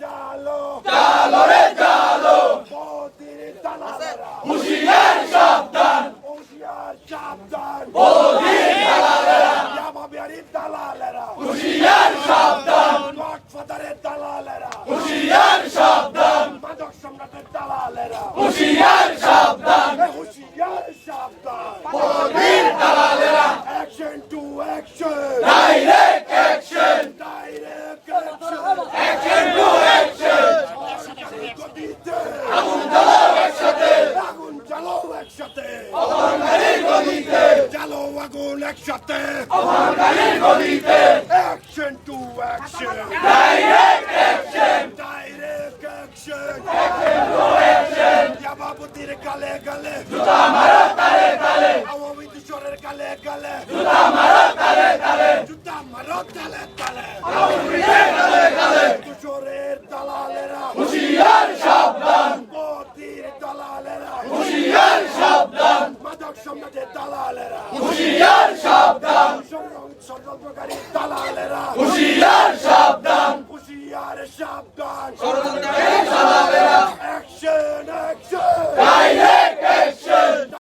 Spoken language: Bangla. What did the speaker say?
চালো চালো রে চালো মোদির দালালরা। হুঁশিয়ার সাবধান। হুঁশিয়ার সাবধান। মোদির দালালরা। জামাবিয়ারির দালালরা। হুঁশিয়ার সাবধান। গডফাদারের দালালরা। হুঁশিয়ার সাবধান। মাদক সম্রাটের দালালরা। হুঁশিয়ার সাবধান। হুঁশিয়ার সাবধান। মোদির দালাল আগুন জ্বালাও একসাথে। আগুন জ্বালাও একসাথে। আমার গালির গলিতে জ্বালাও আগুন একসাথে। আমার গালির গলিতে action to action direct action direct action action to action ইয়াবাবুতির গালে গালে। জুতা মারা তালে তালে। আওয়ামী কিশোরের গালে গালে। জুতা মারা সাবধান ষড়যন্ত্রকারী দালালেরা হুশিয়ার সাবধান